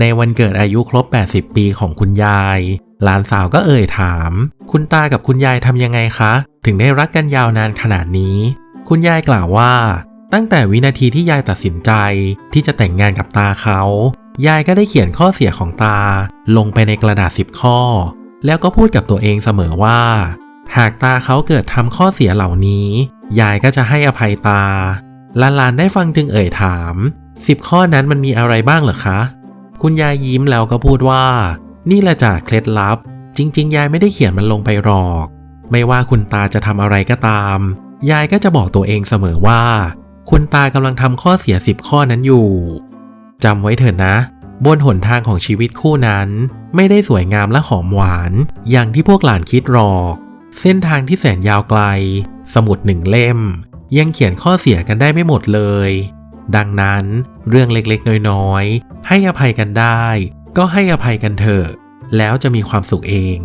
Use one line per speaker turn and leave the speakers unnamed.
ในวันเกิดอายุครบ 80 ปีของคุณยาย หลานสาวก็เอ่ยถาม คุณตากับคุณยายทำยังไงคะ ถึงได้รักกันยาวนานขนาดนี้ คุณยายกล่าวว่า ตั้งแต่วินาทีที่ยายตัดสินใจ ที่จะแต่งงานกับตาเขา ยายก็ได้เขียนข้อเสียของตา ลงไปในกระดาษสิบข้อ แล้วก็พูดกับตัวเองเสมอว่า หากตาเขาเกิดทำข้อเสียเหล่านี้ ยายก็จะให้อภัยตาหลานๆได้ฟังจึงเอ่ยถามสิบข้อนั้นมันมีอะไรบ้างเหรอคะ คุณยายยิ้มแล้วก็พูดว่า นี่แหละจากเคล็ดลับ จริง ๆ ยายไม่ได้เขียนมันลงไปหรอก ไม่ว่าคุณตาจะทำอะไรก็ตาม ยายก็จะบอกตัวเองเสมอว่า คุณตากำลังทำข้อเสียสิบข้อนั้นอยู่จำไว้เถอะนะ บนหนทางของชีวิตคู่นั้น ไม่ได้สวยงามและหอมหวาน อย่างที่พวกหลานคิดหรอก เส้นทางที่แสนยาวไกล สมุดหนึ่งเล่ม ยังเขียนข้อเสียกันได้ไม่หมดเลย ดังนั้นเรื่องเล็กๆ น้อยๆ ให้อภัยกันได้ ก็ให้อภัยกันเถอะ แล้วจะมีความสุขเอง